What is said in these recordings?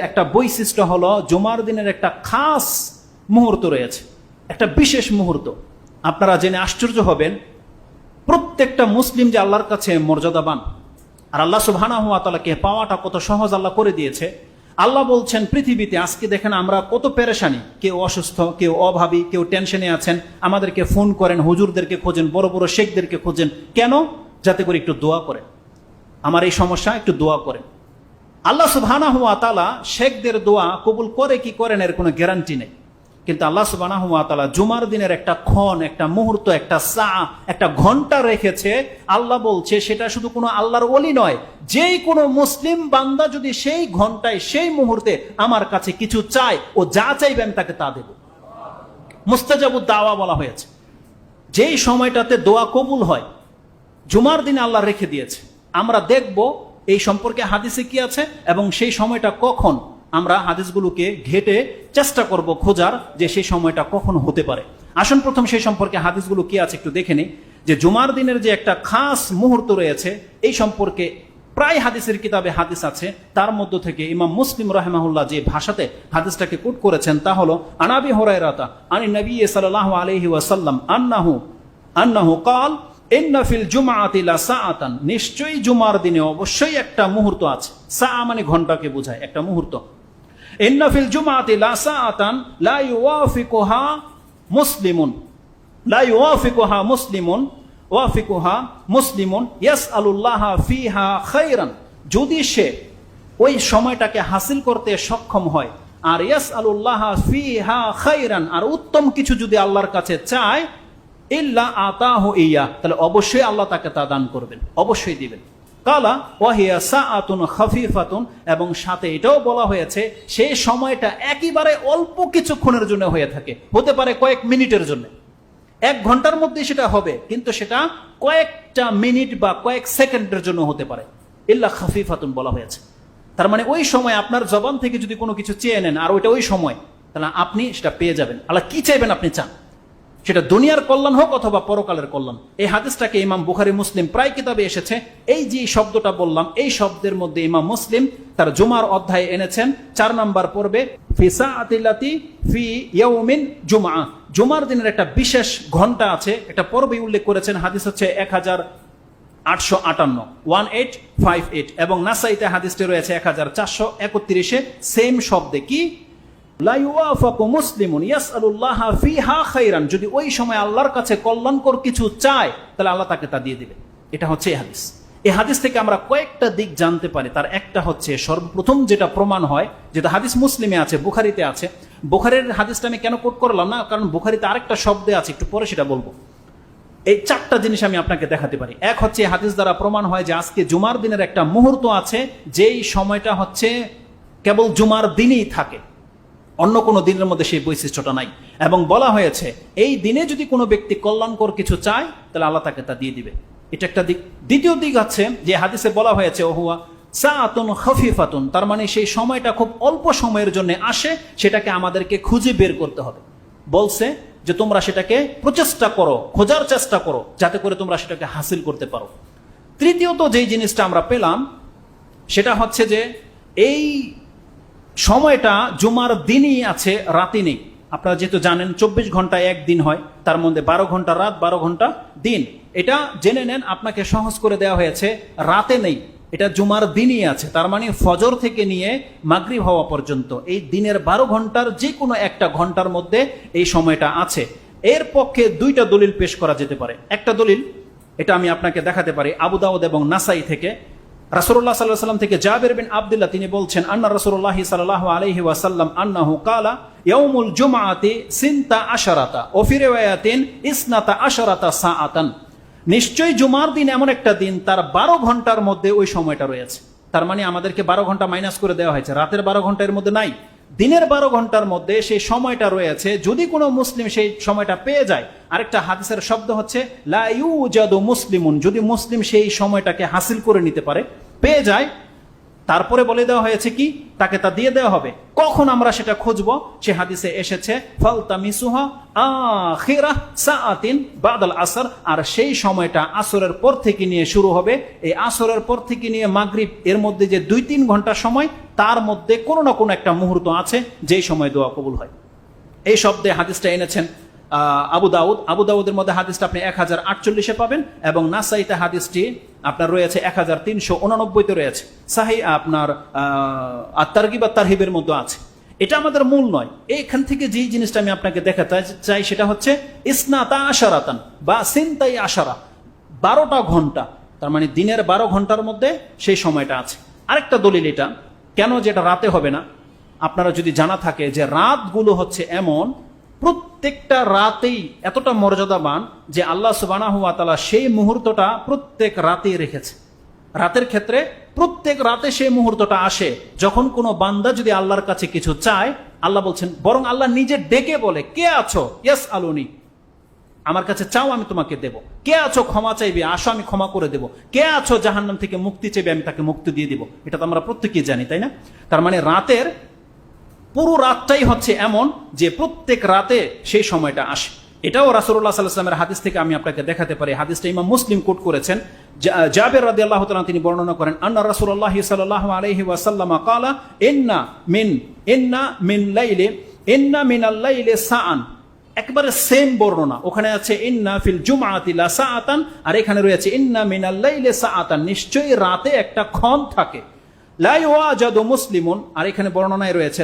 একটা বৈশিষ্ট্য হলো জুমার দিনের একটা খাস মুহূর্ত রয়েছে। একটা বিশেষ মুহূর্ত। আপনারা জেনে আশ্চর্য হবেন, প্রত্যেকটা মুসলিম যে আল্লাহর কাছে মর্যাদাবান, আর আল্লাহ সুবহানা হুয়া তালাকে পাওয়াটা কত সহজ আল্লাহ করে দিয়েছে। আল্লাহ বলছেন, পৃথিবীতে আজকে দেখেন আমরা কত পেরেশানি। কেউ অসুস্থ, কেউ অভাবী, কেউ টেনশনে আছেন। আমাদেরকে ফোন করেন, হুজুরদেরকে খোঁজেন, বড় বড় শেখদেরকে খোঁজেন। কেন? যাতে করে একটু দোয়া করেন। আমার এই সমস্যা, একটু দোয়া করেন। আল্লাহ তালা শেখদের দোয়া কবুল করে কি করেন এর কোনো গ্যারান্টি নেই। কিন্তু আল্লাহ তালা জুমার দিনের একটা ক্ষণ, একটা মুহূর্ত, একটা সা একটা ঘণ্টা রেখেছে। আল্লাহ বলছে, সেটা শুধু কোনো আল্লাহর ওলি নয়, যেই কোনো মুসলিম বান্দা যদি সেই ঘন্টায়, সেই মুহূর্তে আমার কাছে কিছু চায়, ও যা চাইবে আমি তাকে তা দেব। মুস্তাজাবুদ দাওয়া বলা হয়েছে। যেই সময়টাতে দোয়া কবুল হয়, জুমার দিনে আল্লাহ রেখে দিয়েছে। আমরা দেখব এই সম্পর্কে হাদিসে কি আছে এবং সেই সময়টা কখন আমরা হাদিসগুলোকে ঘেটে চেষ্টা করব খোঁজার যে সেই সময়টা কখন হতে পারে। আসুন প্রথম সেই সম্পর্কে হাদিসগুলো কি আছে একটু দেখে নিই। যে জুমার দিনের যে একটা খাস মুহূর্ত রয়েছে, এই সম্পর্কে প্রায় হাদিসের কিতাবে হাদিস আছে। তার মধ্য থেকে ইমাম মুসলিম রহমাহুল্লাহ যে ভাষাতে হাদিসটাকে কুট করেছেন তা হলো আনাবি হরাইরাতা আনি নবী সাল্লাহ আলহি ওয়াসাল্লাম আন্নাহু আন্নাহু কাল ইন্নাফিল জুমাআতি লা সাআতান নিশ্চয়ই জুমার দিনে অবশ্যই একটা মুহূর্ত আছে। সা মানে ঘন্টাকে বোঝায়, একটা মুহূর্ত। ইন্নাফিল জুমাআতি লা সাআতান লা ইউওয়াফিকুহা মুসলিমুন লা ইউওয়াফিকুহা মুসলিমুন, ওয়াফিকুহা মুসলিমুন, ইয়াসআলুল্লাহা ফিহা খাইরান যদি সে ওই সময়টাকে হাসিল করতে সক্ষম হয়, আর ইয়াস আলুল্লাহ ফিহা খাইরান আর উত্তম কিছু যদি আল্লাহর কাছে চায় ইল্লা আতাহ ইয়া। তাহলে অবশ্যই আল্লাহ তাকে তা দান করবেন। অবশ্যই দিবেন। কালা ওয়াহিয়া সাআতুন খাফিফাতুন। এবং সাথে এটাও বলা হয়েছে সেই সময়টা একেবারে অল্প কিছুক্ষণের জন্য হয়ে থাকে। হতে পারে কয়েক মিনিটের জন্য। এক ঘণ্টার মধ্যে সেটা হবে, কিন্তু সেটা কয়েকটা মিনিট বা কয়েক সেকেন্ডের জন্য হতে পারে। ইল্লা খাফিফাতুন বলা হয়েছে। তার মানে ওই সময় আপনার জবান থেকে যদি কোনো কিছু চেয়ে নেন, আর ওইটা ওই সময়, তাহলে আপনি সেটা পেয়ে যাবেন। আল্লাহ কি চাইবেন আপনি চান? সেটা দুনিয়ার কল্যাণ হোক অথবা পরকালের কল্যাণ। এই হাদিসটাকে ইমাম বুখারি, মুসলিম প্রায় কিতাবে এসেছে। এই যে শব্দটা বললাম, এই শব্দের মধ্যে ইমাম মুসলিম তার জুমার অধ্যায়ে এনেছেন। চার নম্বর পর্বে ফিসা আতিলাতি ফি জুমা জুমার দিনের একটা বিশেষ ঘণ্টা আছে একটা পর্বে উল্লেখ করেছেন। হাদিস হচ্ছে এক হাজার আটশো আটান্ন, ওয়ান এইট ফাইভ এইট। এবং নাসাইতে হাদিসটি রয়েছে এক হাজার চারশো একত্রিশে, সেম শব্দে। কি? মুসলিমুন ইয়াসআলুল্লাহ ফিহা খাইরান। যদি ওই সময় আল্লাহর কাছে কল্যাণকর কিছু চায়, তাহলে আল্লাহ তাকে তা দিয়ে দিবে। এটা হচ্ছে এই হাদিস। এই হাদিস থেকে আমরা কয়েকটা দিক জানতে পারি। তার একটা হচ্ছে, সর্বপ্রথম যেটা প্রমাণ হয়, যেটা হাদিস মুসলিমে আছে, বুখারিতে আছে। বুখারের হাদিসটা আমি কেন কোট করলাম না? কারণ বুখারিতে আরেকটা শব্দে আছে, একটু পরে সেটা বলব। এই চারটা জিনিস আমি আপনাকে দেখাতে পারি। এক হচ্ছে হাদিস দ্বারা প্রমাণ হয় যে আজকে জুমার দিনের একটা মুহূর্ত আছে, যেই সময়টা হচ্ছে কেবল জুমার দিনই থাকে। অন্য কোনো দিনের মধ্যে সেই বৈশিষ্ট্যটা নাই। এবং বলা হয়েছে, এই দিনে যদি কোনো ব্যক্তি কল্যাণকর কিছু চায়, তাহলে আল্লাহ তাকে তা দিয়ে দিবে। এটা একটা দিক। দ্বিতীয় দিক আছে, যে হাদিসে বলা হয়েছে, ওহুয়া সাআতুন খফিফাতুন, তার মানে সেই সময়টা খুব অল্প সময়ের জন্য আসে, সেটাকে আমাদেরকে খুঁজে বের করতে হবে। বলছে যে তোমরা সেটাকে প্রচেষ্টা করো, খোঁজার চেষ্টা করো, যাতে করে তোমরা সেটাকে হাসিল করতে পারো। তৃতীয়ত যেই জিনিসটা আমরা পেলাম, সেটা হচ্ছে যে এই সময়টা জুমার দিনই আছে রাতে নেই। আপনারা যেহেতু জানেন, চব্বিশ ঘণ্টা একদিন হয়, তার মধ্যে বারো ঘণ্টা রাত, বারো ঘণ্টা দিন। এটা জেনে নেন, আপনাকে সহজ করে দেওয়া হয়েছে, রাতে নেই। এটা জুমার দিনই আছে, তার মানে ফজর থেকে নিয়ে মাগরিব হওয়া পর্যন্ত। এই দিনের বারো ঘণ্টার যে কোনো একটা ঘণ্টার মধ্যে এই সময়টা আছে। এর পক্ষে দুইটা দলিল পেশ করা যেতে পারে। একটা দলিল, এটা আমি আপনাকে দেখাতে পারি, আবু দাউদ এবং নাসাই থেকে। রাসুল্লাহ সাল্লাহ সাল্লাম থেকে জাবের বিন আবদুল্লাহ তিনি বলছেন, আন্না রসুল্লাহ সাল্লাহ আলহি ওয়াসাল্লাম আন্নাহু কালা ইয়ৌমুল জুমাআতি সিনতা আশারাতা ওফিরেওয়াতিন ইসনাতা আশারাতা সা আতান নিশ্চয়ই জুমার দিন এমন একটা দিন, তার বারো ঘণ্টার মধ্যে ওই সময়টা রয়েছে। তার মানে আমাদেরকে বারো ঘণ্টা মাইনাস করে দেওয়া হয়েছে, রাতের বারো ঘণ্টার মধ্যে নাই। দিনের বারো ঘণ্টার মধ্যে সেই সময়টা রয়েছে, যদি কোনো মুসলিম সেই সময়টা পেয়ে যায়। আরেকটা হাদিসের শব্দ হচ্ছে, লা ইউজাদু মুসলিমুন যদি মুসলিম সেই সময়টাকে হাসিল করে নিতে পারে পেয়ে যায়, তারপরে বলে দেওয়া হয়েছে কি? তাকে তা দিয়ে দেওয়া হবে। কখন আমরা সেটা খুঁজব? সে হাদিসে এসেছে বাদাল আসর, আর সেই সময়টা আসরের পর থেকে নিয়ে শুরু হবে। এই আসরের পর থেকে নিয়ে মাগরিব, এর মধ্যে যে দুই তিন ঘণ্টা সময়, তার মধ্যে কোনো না কোনো একটা মুহূর্ত আছে, যেই সময় দোয়া কবুল হয়। এই শব্দে হাদিসটা এনেছেন আবু দাউদ, আবু দাউদের মধ্যে হাদিসটা আপনি এক হাজার আটচল্লিশে পাবেন এবং নাসাইতে হাদিসটি আপনার রয়েছে এক হাজার তিনশো উননব্বইতে রয়েছে। সাহি আপনার আত্মারগি বা তারহিবের মধ্যে আছে। এটা আমাদের মূল নয়। এইখান থেকে যেই জিনিসটা আমি আপনাকে দেখাতে চাই সেটা হচ্ছে ইসনাতা আশারাতান বা সিনতাই আশারা। বারোটা ঘণ্টা, তার মানে দিনের বারো ঘণ্টার মধ্যে সেই সময়টা আছে। আরেকটা দলিল এটা, কেন যেটা রাতে হবে না? আপনারা যদি জানা থাকে যে রাতগুলো হচ্ছে এমন প্রত্যেকটা রাতেই এতটা মর্যাদাবান যে আল্লাহ সুবানাহু তাআলা সেই মুহূর্তটা প্রত্যেক রাতেই রেখেছে। রাতের ক্ষেত্রে প্রত্যেক রাতে সেই মুহূর্তটা আসে, যখন কোনো বান্দা যদি আল্লাহর কাছে কিছু চায়, আল্লাহ বলছেন, বরং আল্লাহ নিজে ডেকে বলে, কে আছো? ইয়েস, আলুনি। আমার কাছে চাও, আমি তোমাকে দেব। কে আছো? ক্ষমা চাইবে, আসো, আমি ক্ষমা করে দেব। কে আছো? জাহান্নাম থেকে মুক্তি চাইবে, আমি তাকে মুক্তি দিয়ে দিব। এটা তো আমরা প্রত্যেকেই জানি, তাই না? তার মানে রাতের পুরো রাতটাই হচ্ছে এমন যে প্রত্যেক রাতে সেই সময়টা আসে। এটাও রাসুল্লাহ সাল্লামের হাদিস থেকে আমি আপনাকে দেখাতে পারি। হাদিসটা ইমাম মুসলিম কোট করেছেন। জাবের রাদি আল্লাহ তাআলা তিনি বর্ণনা করেন, আন্না রাসূলুল্লাহ সাল্লাল্লাহু আলাইহি ওয়াসাল্লাম কালা, ইন্না মিন ইন্না মিন লাইলে, ইন্না মিনাল লাইলে সাআন। একবারে সেম বর্ণনা। ওখানে আছে, ইন্না ফিল জুমআতি লা সাআতান, আর এখানে রয়েছে, ইন্না মিনাল লাইলে সাআতান। নিশ্চয়ই রাতে একটা ক্ষণ থাকে। আর এখানে বর্ণনায় রয়েছে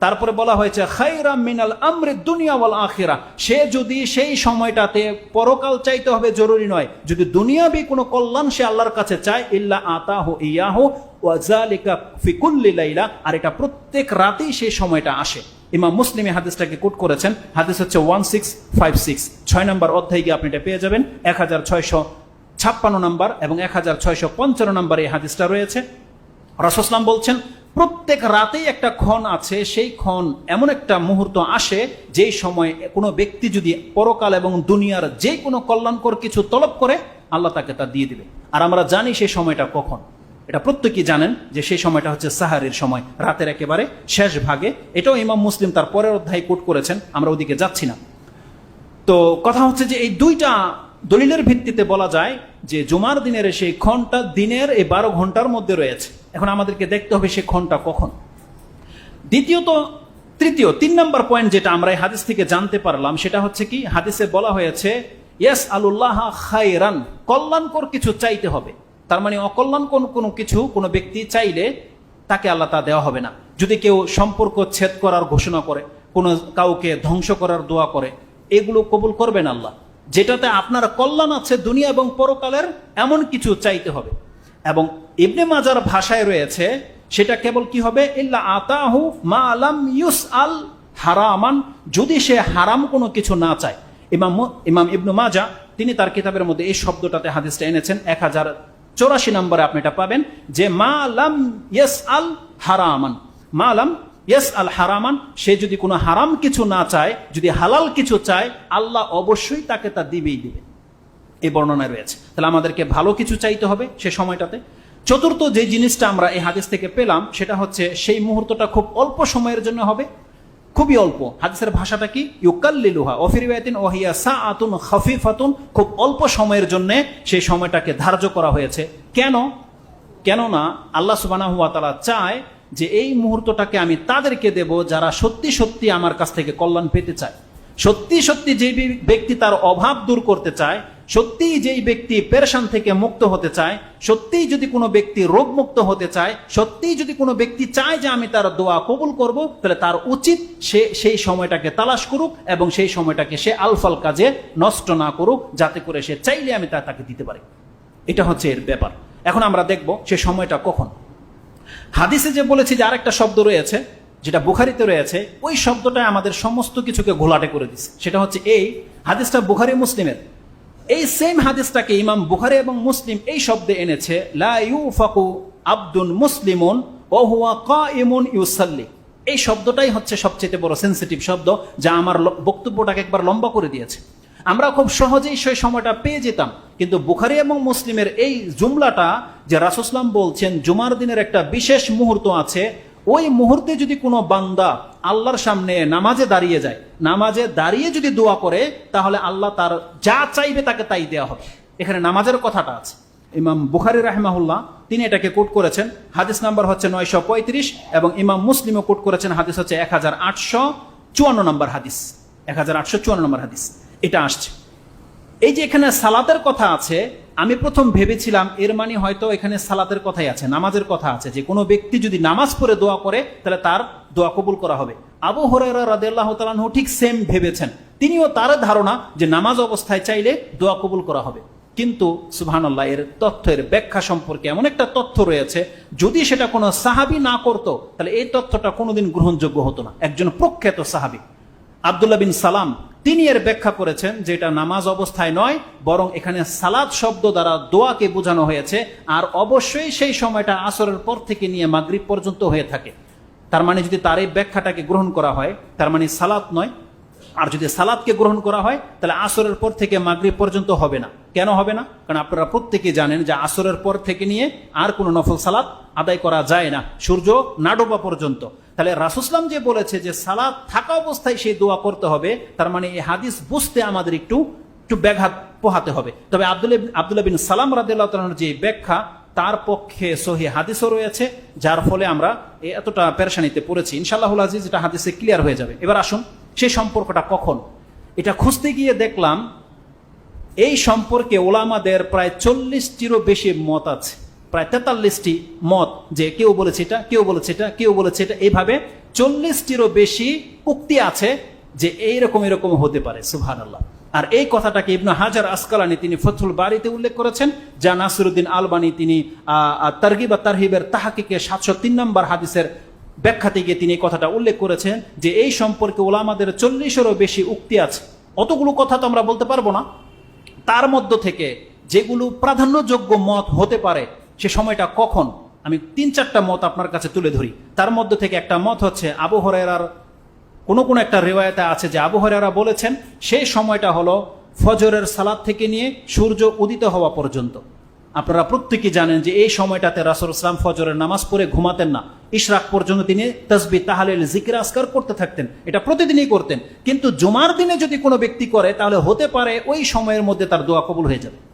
তারপরে বলা হয়েছে মিনাল দুনিয়া সে যদি সেই সময়টাতে পরকাল চাইতে হবে জরুরি নয়, যদি দুনিয়াবি কোনো কল্যাণ সে আল্লাহর কাছে চায়, ইল্লা আতাহু ইয়াহু ওয়া যালিকা ফি কুল্লি লাইলা, আর এটা প্রত্যেক রাতেই সেই সময়টা আসে। ইমাম মুসলিম হাদিসটাকে কোট করেছেন, হাদিস হচ্ছে ওয়ান সিক্স ফাইভ সিক্স। ছয় নম্বর অধ্যায় গিয়ে আপনি এটা পেয়ে যাবেন, এক হাজার ছয়শো ছাপ্পান্ন নম্বর এবং এক হাজার ছয়শো পঞ্চান্ন নম্বর এই হাদিসটা রয়েছে। রসসলাম বলছেন, প্রত্যেক রাতেই একটা ক্ষণ আছে, সেই ক্ষণ এমন একটা মুহূর্ত আসে, যেই সময় কোনো ব্যক্তি যদি পরকাল এবং দুনিয়ার যে কোনো কল্যাণকর কিছু তলব করে, আল্লাহ তাকে তা দিয়ে দিবে। আর আমরা জানি সেই সময়টা কখন। এটা প্রত্যেকেই জানেন যে সেই সময়টা হচ্ছে সাহারের সময়, রাতের একেবারে শেষ ভাগে। এটাও ইমাম মুসলিম তার পরের অধ্যায় কোট করেছেন, আমরা ওদিকে যাচ্ছি না। তো কথা হচ্ছে যে এই দুইটা দলিলের ভিত্তিতে বলা যায় যে জুমার দিনের সেই ক্ষণটা দিনের এই বারো ঘণ্টার মধ্যে রয়েছে। এখন আমাদেরকে দেখতে হবে সেই ক্ষণটা কখন। দ্বিতীয়ত, তৃতীয়, তিন নম্বর পয়েন্ট যেটা আমরা এই হাদিস থেকে জানতে পারলাম, সেটা হচ্ছে কি? হাদিসে বলা হয়েছে ইয়াস আলুল্লাহ খায়রান কল্যাণকর কিছু চাইতে হবে। তার মানে অকল্যাণ কোন কোনো কিছু কোনো ব্যক্তি চাইলে তাকে আল্লাহ তা দেওয়া হবে না। যদি কেউ সম্পর্ক ছেদ করার ঘোষণা করে, কোনো কাউকে ধ্বংস করার দোয়া করে, এগুলো কবুল করবেন আল্লাহ। যেটাতে আপনার কল্যাণ আছে দুনিয়া এবং পরকালের, এমন কিছু চাইতে হবে। এবং ইবনে মাজার ভাষায় রয়েছে, সেটা কেবল কি হবে? ইল্লা আতাহু মা আলাম ইউস আল হারামান। যদি সে হারাম কোনো কিছু না চায়, ইমাম ইমাম ইবনু মাজা, তিনি তার কিতাবের মধ্যে এই শব্দটাতে হাদিসটা এনেছেন, এক হাজার চৌরাশি নম্বরে আপনি এটা পাবেন, যে মা আলাম ইয়েস আল হারামান। মা আলাম ইয়েস আল হারামান, সে যদি কোনো হারাম কিছু না চায়, যদি হালাল কিছু চায়, আল্লাহ অবশ্যই তাকে তা দিবেই দিবে। এই বর্ণনায় রয়েছে। তাহলে আমাদেরকে ভালো কিছু চাইতে হবে সে সময়টাতে। চতুর্থ যে জিনিসটা আমরা এই হাদিস থেকে পেলাম, সেটা হচ্ছে সেই মুহূর্তটা খুব অল্প সময়ের জন্য হবে। খুবই অল্প। হাদিসের ভাষাটা কি? ইউকাল্লিলুহা। অফিরিয়াতিন ওহিয়া সা আতুন খফিফাতুন। খুব অল্প সময়ের জন্য সেই সময়টাকে ধার্য করা হয়েছে। কেন? কেননা আল্লাহ সুবানা হুয়া তারা চায় যে এই মুহূর্তটাকে আমি তাদেরকে দেব যারা সত্যি সত্যি আমার কাছ থেকে কল্যাণ পেতে চায়। সত্যি সত্যি যে ব্যক্তি তার অভাব দূর করতে চায়, সত্যি যেই ব্যক্তি পেরেশান থেকে মুক্ত হতে চায় সত্যিই যদি কোনো ব্যক্তি রোগমুক্ত হতে চায় সত্যিই যদি কোনো ব্যক্তি চায় যে আমি তার দোয়া কবুল করব, তাহলে তার উচিত সে সেই সময়টাকে তালাশ করুক এবং সেই সময়টাকে সে আলফাল কাজে নষ্ট না করুক, যাতে করে সে চাইলে আমি তা তাকে দিতে পারি। এটা হচ্ছে এর ব্যাপার। এখন আমরা দেখব সে সময়টা কখন। হাদিসে যে বলেছি যে আরেকটা শব্দ রয়েছে, যেটা বুখারিতে রয়েছে, ওই শব্দটাই আমাদের সমস্ত কিছুকে ঘোলাটে করে দিছে। সেটা হচ্ছে এই হাদিসটা বুখারি মুসলিমের। এই সেম হাদিসটাকে ইমাম বুখারি এবং মুসলিম এই শব্দে এনেছে, লা ইউফাকু আব্দুন মুসলিমুন কাইমুন ইউসাল্লি। এই শব্দটাই হচ্ছে সবচেয়ে বড় সেন্সিটিভ শব্দ, যা আমার বক্তব্যটাকে একবার লম্বা করে দিয়েছে। আমরা খুব সহজেই সেই সময়টা পেয়ে যেতাম। কিন্তু বুখারি এবং মুসলিমের এই জুমলাটা যে রাসুসলাম বলছেন, জুমার দিনের একটা বিশেষ মুহূর্ত আছে, ওই মুহূর্তে যদি কোনো বান্দা আল্লাহর সামনে নামাজে দাঁড়িয়ে যায়, নামাজে দাঁড়িয়ে যদি দোয়া করে, তাহলে আল্লাহ তার যা চাইবে তাকে তাই দেওয়া হবে। এখানে নামাজের কথাটা আছে। ইমাম বুখারি রাহমাহুল্লাহ, তিনি এটাকে কোট করেছেন, হাদিস নাম্বার হচ্ছে নয়শো পঁয়ত্রিশ এবং ইমাম মুসলিমও কোট করেছেন, হাদিস হচ্ছে এক হাজার আটশো চুয়ান্ন নম্বর হাদিস। এক হাজার আটশো চুয়ান্ন নম্বর হাদিস। এটা আসছে। এই যে এখানে সালাতের কথা আছে, আমি প্রথম ভেবেছিলাম এর মানে হয়তো এখানে সালাতের কথাই আছে, নামাজের কথা আছে। যে কোনো ব্যক্তি যদি নামাজ পড়ে দোয়া করে, তাহলে তার দোয়া কবুল করা হবে। আবু তাআলাহু ঠিক সেম ভেবেছেন। তিনিও তার ধারণা যে নামাজ অবস্থায় চাইলে দোয়া কবুল করা হবে। কিন্তু সুবহানাল্লাহ, এর তথ্যের ব্যাখ্যা সম্পর্কে এমন একটা তথ্য রয়েছে, যদি সেটা কোনো সাহাবি না করতো, তাহলে এই তথ্যটা কোনোদিন গ্রহণযোগ্য হতো না। একজন প্রখ্যাত সাহাবি, আবদুল্লাহ বিন সালাম তিনি এর ব্যাখ্যা করেছেন যে এটা নামাজ অবস্থায় নয়, বরং এখানে সালাদ শব্দ দ্বারা দোয়াকে বোঝানো হয়েছে, আর অবশ্যই সেই সময়টা আসরের পর থেকে নিয়ে মাগরীব পর্যন্ত হয়ে থাকে। তার মানে যদি তার এই ব্যাখ্যাটাকে গ্রহণ করা হয়, তার মানে সালাত নয়। আর যদি সালাদকে গ্রহণ করা হয়, তাহলে আসরের পর থেকে মাগরীব পর্যন্ত হবে না। কেন হবে না? কারণ আপনারা প্রত্যেকে জানেন যে আসরের পর থেকে নিয়ে আর কোনো নফল সালাদ আদায় করা যায় না। সূর্য না ডোবা পর্যন্ত। তাহলে রাসুসলাম যে বলেছে যে সালাদ থাকা অবস্থায় সেই দোয়া করতে হবে, তার মানে এই হাদিস বুঝতে আমাদের একটু একটু ব্যাঘাত পোহাতে হবে। তবে আব্দুল্লাহ আব্দুল্লাহ বিন সালাম রাদিল্লাহ যে ব্যাখ্যা, তার পক্ষে সহি হাদিসও রয়েছে, যার ফলে আমরা এতটা পেরেশানিতে পড়েছি। ইনশাল্লাহ আজিজ, এটা হাদিসে ক্লিয়ার হয়ে যাবে। এবার আসুন সেই সম্পর্কটা কখন? এটা খুঁজতে গিয়ে দেখলাম এই সম্পর্কে ওলামাদের প্রায় চল্লিশটিরও বেশি মত আছে। প্রায় তেতাল্লিশটি মত যে কেউ বলেছে এটা, কেউ বলেছে এটা, কেউ বলেছে এটা এইভাবে চল্লিশটিরও বেশি উক্তি আছে যে এইরকম এরকম হতে পারে সুহান আল্লাহ আর এই কথাটাকে ইবনু হাজার আসকালানি তিনি ফথুল বাড়িতে উল্লেখ করেছেন, যা নাসিরুদ্দিন আলবানি তিনি তারগিব আর তারহিবের তাহাকিকে সাতশো তিন নম্বর হাদিসের ব্যাখ্যাতে গিয়ে তিনি কথাটা উল্লেখ করেছেন যে এই সম্পর্কে ওলামাদের চল্লিশেরও বেশি উক্তি আছে। অতগুলো কথা তো আমরা বলতে পারব না। তার মধ্য থেকে যেগুলো প্রাধান্যযোগ্য মত হতে পারে, সে সময়টা কখন? আমি তিন চারটা মত আপনার কাছে তুলে ধরি। তার মধ্য থেকে একটা মত হচ্ছে আবু হরাইরার কোনো কোনো একটা রেওয়ায়তে আছে যে আবু হরাইরা বলেছেন সেই সময়টা হলো ফজরের সালাদ থেকে নিয়ে সূর্য উদিত হওয়া পর্যন্ত। আপনারা প্রত্যেকে জানেন যে এই সময়টাতে রাসুল ইসলাম ফজরের নামাজ পড়ে ঘুমাতেন না। ইশরাক পর্যন্ত তিনি তসবি তাহালিল জিকির আসকার করতে থাকতেন। এটা প্রতিদিনই করতেন। কিন্তু জমার দিনে যদি কোনো ব্যক্তি করে, তাহলে হতে পারে ওই সময়ের মধ্যে তার দোয়া কবুল হয়ে যাবে।